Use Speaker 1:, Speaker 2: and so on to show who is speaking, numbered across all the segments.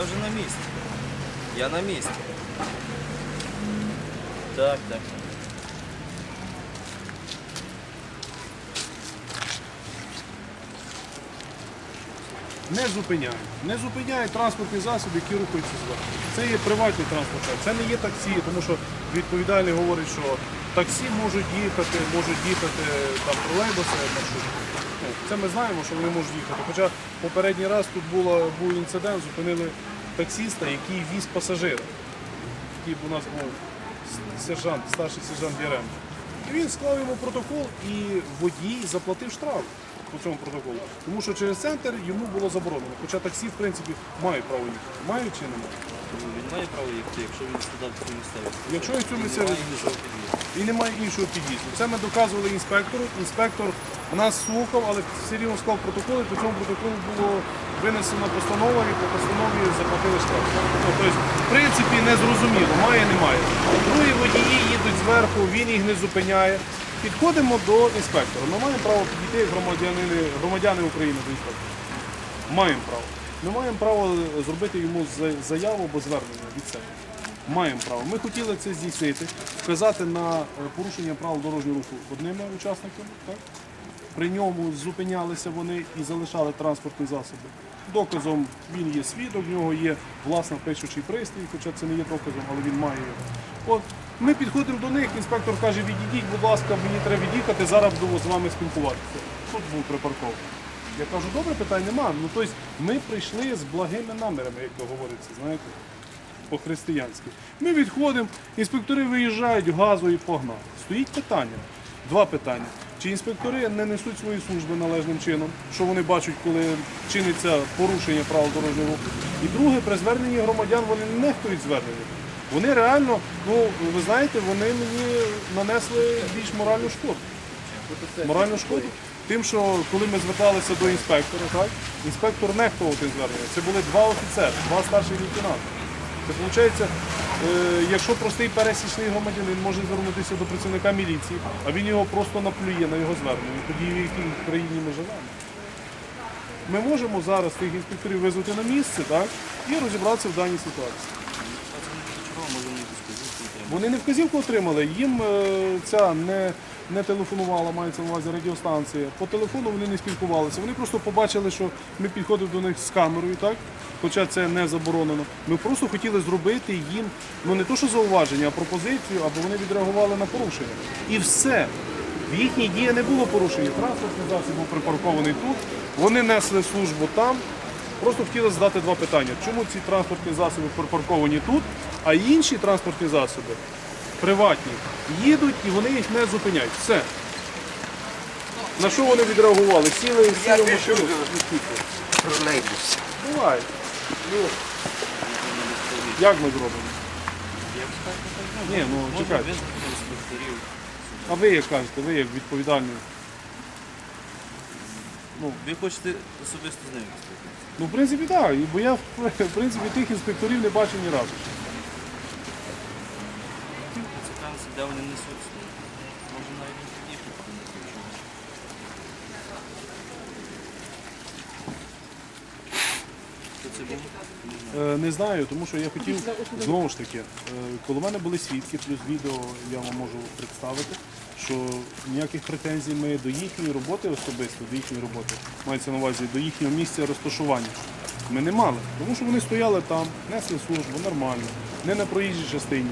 Speaker 1: я вже на місці. Я на місці. Так, так.
Speaker 2: Не зупиняє. Не зупиняє транспортний засіб, який рухається зверху. Це є приватний транспорт, це не є таксі, тому що відповідальний говорить, що таксі можуть їхати, можуть їхати там тролейбуси, маршрутки. Ну, Це ми знаємо, що вони можуть їхати. Хоча попередній раз тут було, був інцидент, зупинили таксіста, який віз пасажира. Який у нас був сержант, старший сержант Яремко. І він склав йому протокол і водій заплатив штраф по цьому протоколу. Тому що через центр йому було заборонено. Хоча таксі, в принципі, мають право їхати. Мають чи не мають?
Speaker 1: Ну, Він має право їхати, якщо він складав цю місцевість.
Speaker 2: Якщо я цю
Speaker 1: Він
Speaker 2: місцевість-
Speaker 1: не має.
Speaker 2: І немає іншого під'їзду. Це ми доказували інспектору. Інспектор нас слухав, але все рівно склав протокол, і по цьому протоколу було винесена постанова, і по постанові заплатили штраф. Тобто, в принципі, не зрозуміло, має, немає. Другі водії їдуть зверху, він їх не зупиняє. Підходимо до інспектора. Ми маємо право підійти громадяни, громадяни України до інспектора. Маємо право. Ми маємо право зробити йому заяву або звернення від себе. Маємо право. Ми хотіли це здійснити, вказати на е, порушення правил дорожнього руху одними учасниками. Так? При ньому зупинялися вони і залишали транспортні засоби. Доказом він є свідок, в нього є власна пишучий пристрій, хоча це не є доказом, але він має його. От ми підходимо до них, інспектор каже, відійдіть, будь ласка, мені треба від'їхати, зараз буду з вами спілкуватися. Тут був припаркований. Я кажу, добре, питань нема. Ну тобто ми прийшли з благими намірами, як то говориться, знаєте, по-християнськи. Ми відходимо, інспектори виїжджають, газу і погнали. Стоїть питання. Два питання. Чи інспектори не несуть свої служби належним чином, що вони бачать, коли чиниться порушення правил дорожнього руху? І друге, при зверненні громадян вони не нехтують звернення. Вони реально, ну ви знаєте, вони мені нанесли більш моральну шкоду. Моральну шкоду. Тим, що коли ми зверталися до інспектора, так, інспектор нехтував тим зверненням. Це були два офіцери, два старші лейтенанти. Це виходить, е, якщо простий пересічний громадянин може звернутися до працівника міліції, а він його просто наплює на його звернення, тоді в якій країні ми живемо. Ми можемо зараз тих інспекторів визвати на місце так, і розібратися в даній ситуації.
Speaker 1: Вони
Speaker 2: не вказівку отримали, їм е, ця не, не телефонувала, мається на увазі радіостанція. По телефону вони не спілкувалися. Вони просто побачили, що ми підходимо до них з камерою, так? Хоча це не заборонено. Ми просто хотіли зробити їм ну не то, що зауваження, а пропозицію, аби вони відреагували на порушення. І все. В їхній дії не було порушення. Транспортний засіб був припаркований тут. Вони несли службу там. Просто хотіли задати два питання. Чому ці транспортні засоби припарковані тут, а інші транспортні засоби приватні їдуть і вони їх не зупиняють. Все. На що вони відреагували? Сіли і сіли в машину.
Speaker 3: Тролейбус.
Speaker 2: Буває. Ну, як ми зробимо? Ні, ну чекайте. А ви як кажете, ви як відповідальний? Ну,
Speaker 1: Ви хочете особисто з ними
Speaker 2: ну в принципі, так. Бо я в принципі тих інспекторів не бачив ні разу.
Speaker 1: Цікавиться, де вони несуть. Може навіть якщо вони. Хто це
Speaker 2: Не знаю, тому що я хотів знову ж таки, е, коли в мене були свідки, плюс відео я вам можу представити, що ніяких претензій ми до їхньої роботи особисто, до їхньої роботи, мається на увазі до їхнього місця розташування. Ми не мали, тому що вони стояли там, несли службу нормально, не на проїжджій частині.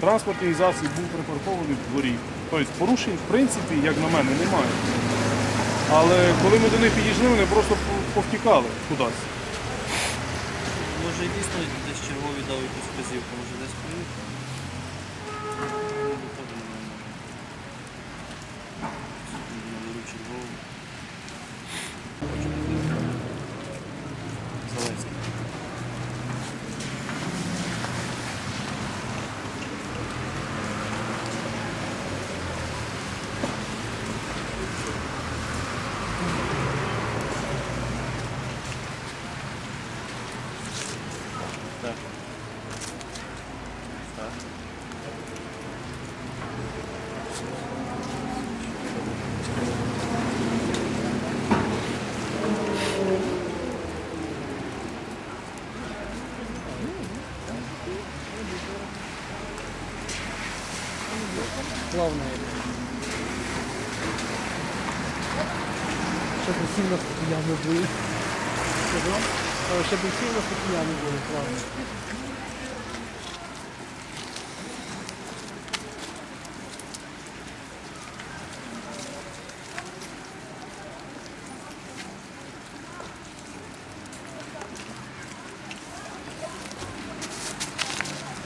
Speaker 2: Транспортний засіб був припаркований в дворі. Тобто порушень, в принципі, як на мене, немає. Але коли ми до них підійшли, вони просто повтікали кудись.
Speaker 1: Може дійсно десь чергові дав якусь вказівку, може десь поїхав. Не виходимо на Наберу чергову. Зеленський. Так. Так.
Speaker 4: Славна є. Щоб усі в нас такі ями були. Але щоб усі в нас були, славно.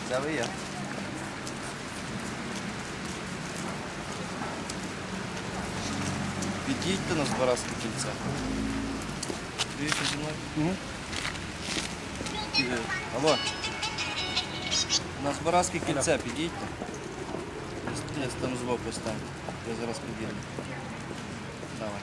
Speaker 1: Де ви є? Підійдьте на Збаразьке кільце. Підійдете зі мною?
Speaker 2: Угу.
Speaker 1: Піде. Алло. На Збаразьке кільце підійдьте. Я там збоку стань. Я зараз підійду. Давай.